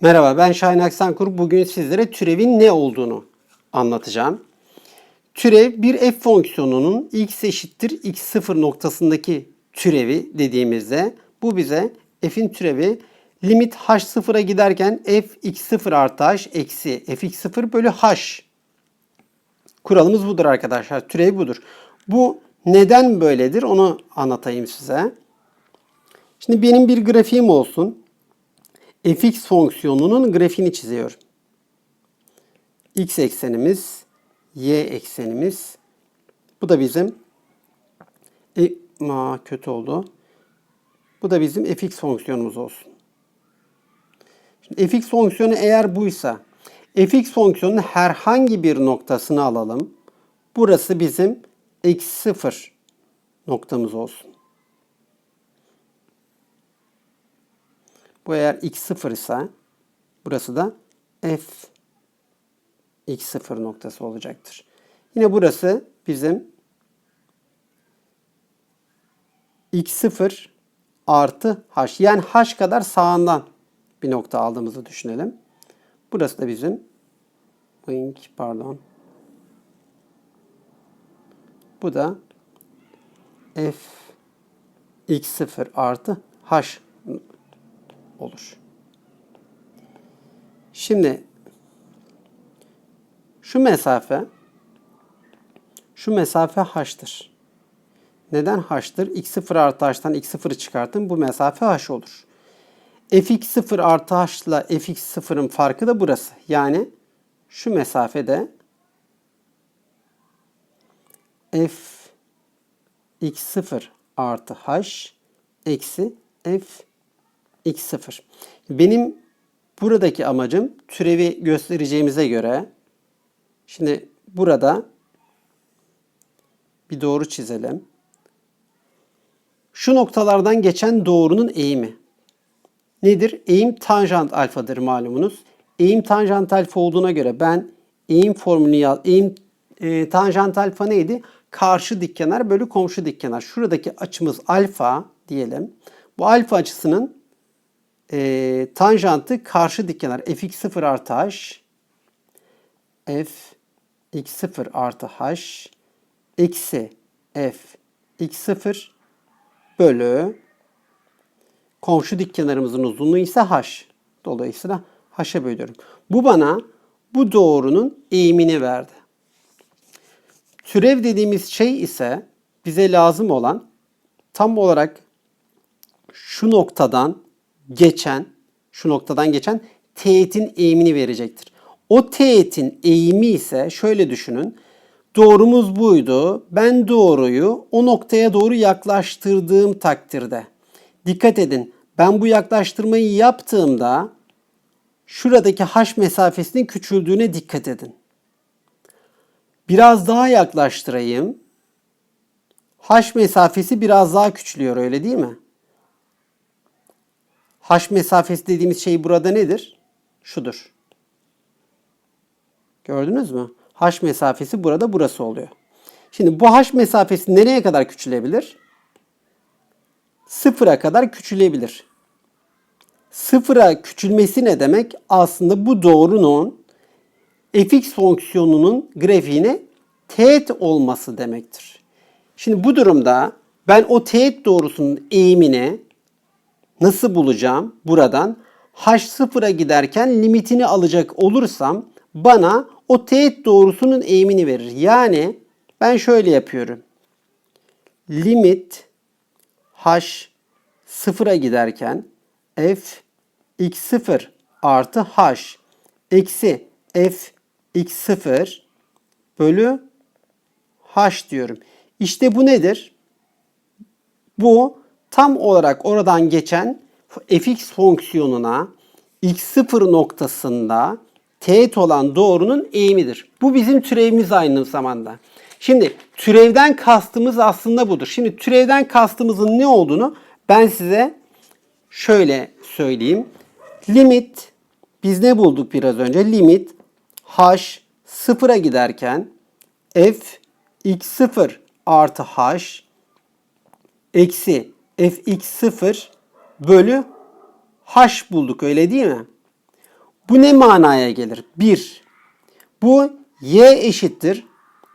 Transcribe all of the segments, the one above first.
Merhaba ben Şahin Aksankur. Bugün sizlere türevin ne olduğunu anlatacağım. Türev bir f fonksiyonunun x eşittir x0 noktasındaki türevi dediğimizde bu bize f'in türevi limit h sıfıra giderken f x0 artı h eksi f x0 bölü h. Kuralımız budur arkadaşlar. Türev budur. Bu neden böyledir onu anlatayım size. Şimdi benim bir grafiğim olsun fx fonksiyonunun grafiğini çiziyorum. x eksenimiz, y eksenimiz. Bu da bizim e, ma kötü oldu. Bu da bizim fx fonksiyonumuz olsun. Şimdi fx fonksiyonu eğer buysa fx fonksiyonunun herhangi bir noktasını alalım. Burası bizim eksi sıfır noktamız olsun. Bu eğer x0 ise burası da f x0 noktası olacaktır. Yine burası bizim x0 artı h. Yani h kadar sağından bir nokta aldığımızı düşünelim. Burası da bizim wing pardon. Bu da f x0 artı h olur. Şimdi şu mesafe şu mesafe h'tır. Neden h'tır? x0 artı h'tan x0'ı çıkartın. Bu mesafe h olur. fx0 artı h ile fx0'ın farkı da burası. Yani şu mesafede f x0 artı h eksi f x0. Benim buradaki amacım türevi göstereceğimize göre şimdi burada bir doğru çizelim. Şu noktalardan geçen doğrunun eğimi. Nedir? Eğim tanjant alfadır malumunuz. Eğim tanjant alfa olduğuna göre ben eğim formülünü yaz eğim e, tanjant alfa neydi? Karşı dik kenar bölü komşu dik kenar. Şuradaki açımız alfa diyelim. Bu alfa açısının e, tanjantı karşı dik kenar fx0 artı h f x0 artı h eksi f x0 bölü komşu dik kenarımızın uzunluğu ise h. Dolayısıyla h'a bölüyorum. Bu bana bu doğrunun eğimini verdi. Türev dediğimiz şey ise bize lazım olan tam olarak şu noktadan geçen, şu noktadan geçen teğetin eğimini verecektir. O teğetin eğimi ise şöyle düşünün. Doğrumuz buydu. Ben doğruyu o noktaya doğru yaklaştırdığım takdirde. Dikkat edin. Ben bu yaklaştırmayı yaptığımda şuradaki h mesafesinin küçüldüğüne dikkat edin. Biraz daha yaklaştırayım. H mesafesi biraz daha küçülüyor öyle değil mi? H mesafesi dediğimiz şey burada nedir? Şudur. Gördünüz mü? H mesafesi burada burası oluyor. Şimdi bu H mesafesi nereye kadar küçülebilir? Sıfıra kadar küçülebilir. Sıfıra küçülmesi ne demek? Aslında bu doğrunun fx fonksiyonunun grafiğine teğet olması demektir. Şimdi bu durumda ben o teğet doğrusunun eğimini nasıl bulacağım? Buradan h sıfıra giderken limitini alacak olursam bana o teğet doğrusunun eğimini verir. Yani ben şöyle yapıyorum. Limit h sıfıra giderken f x0 artı h eksi f x0 bölü h diyorum. İşte bu nedir? Bu tam olarak oradan geçen fx fonksiyonuna x0 noktasında teğet olan doğrunun eğimidir. Bu bizim türevimiz aynı zamanda. Şimdi türevden kastımız aslında budur. Şimdi türevden kastımızın ne olduğunu ben size şöyle söyleyeyim. Limit biz ne bulduk biraz önce? Limit h sıfıra giderken f x0 artı h eksi fx0 bölü h bulduk öyle değil mi? Bu ne manaya gelir? 1. Bu y eşittir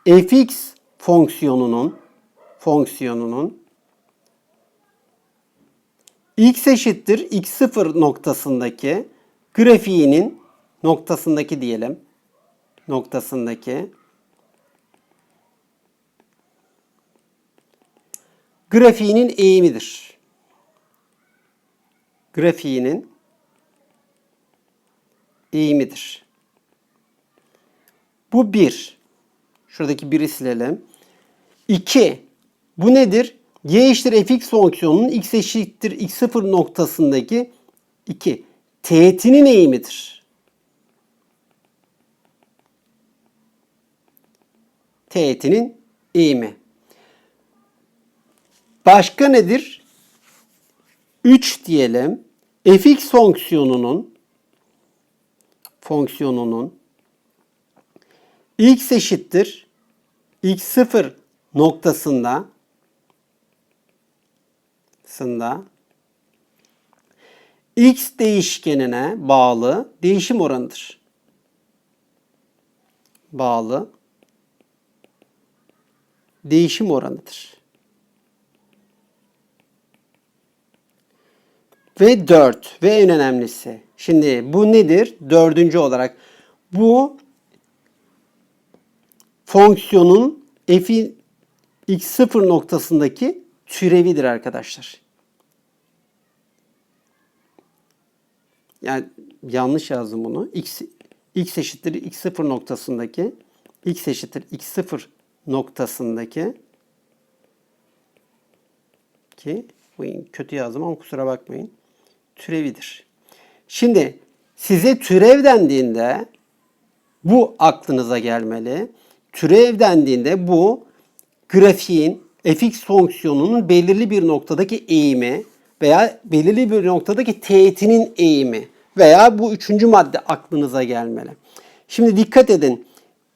fx fonksiyonunun fonksiyonunun x eşittir x0 noktasındaki grafiğinin noktasındaki diyelim noktasındaki grafiğinin eğimidir. Grafiğinin eğimidir. Bu bir. Şuradaki biri silelim. 2. Bu nedir? y eşittir fx fonksiyonunun x eşittir x0 noktasındaki 2. teğetinin eğimidir. Teğetinin eğimi. Başka nedir? 3 diyelim. fx fonksiyonunun fonksiyonunun x eşittir x0 noktasında sında x değişkenine bağlı değişim oranıdır. Bağlı değişim oranıdır. Ve 4 ve en önemlisi. Şimdi bu nedir? Dördüncü olarak bu fonksiyonun f'i x0 noktasındaki türevidir arkadaşlar. Yani yanlış yazdım bunu. X, x eşittir x0 noktasındaki x eşittir x0 noktasındaki ki bu kötü yazdım ama kusura bakmayın. Türevidir. Şimdi size türev dendiğinde bu aklınıza gelmeli. Türev dendiğinde bu grafiğin fx fonksiyonunun belirli bir noktadaki eğimi veya belirli bir noktadaki teğetinin eğimi veya bu üçüncü madde aklınıza gelmeli. Şimdi dikkat edin.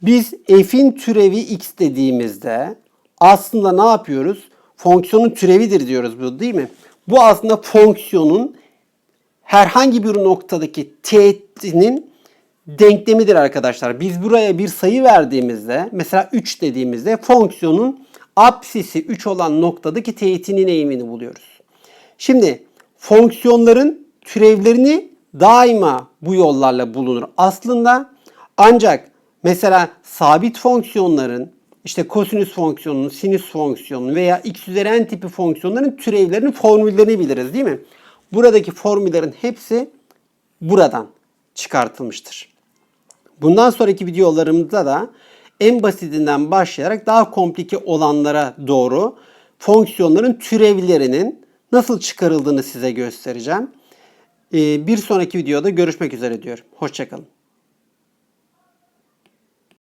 Biz f'in türevi x dediğimizde aslında ne yapıyoruz? Fonksiyonun türevidir diyoruz bu değil mi? Bu aslında fonksiyonun herhangi bir noktadaki teğetinin denklemidir arkadaşlar. Biz buraya bir sayı verdiğimizde mesela 3 dediğimizde fonksiyonun apsisi 3 olan noktadaki teğetinin eğimini buluyoruz. Şimdi fonksiyonların türevlerini daima bu yollarla bulunur. Aslında ancak mesela sabit fonksiyonların işte kosinüs fonksiyonunun, sinüs fonksiyonunun veya x üzeri n tipi fonksiyonların türevlerinin formüllerini biliriz değil mi? Buradaki formüllerin hepsi buradan çıkartılmıştır. Bundan sonraki videolarımızda da en basitinden başlayarak daha komplike olanlara doğru fonksiyonların türevlerinin nasıl çıkarıldığını size göstereceğim. Ee, Bir sonraki videoda görüşmek üzere diyorum. Hoşçakalın.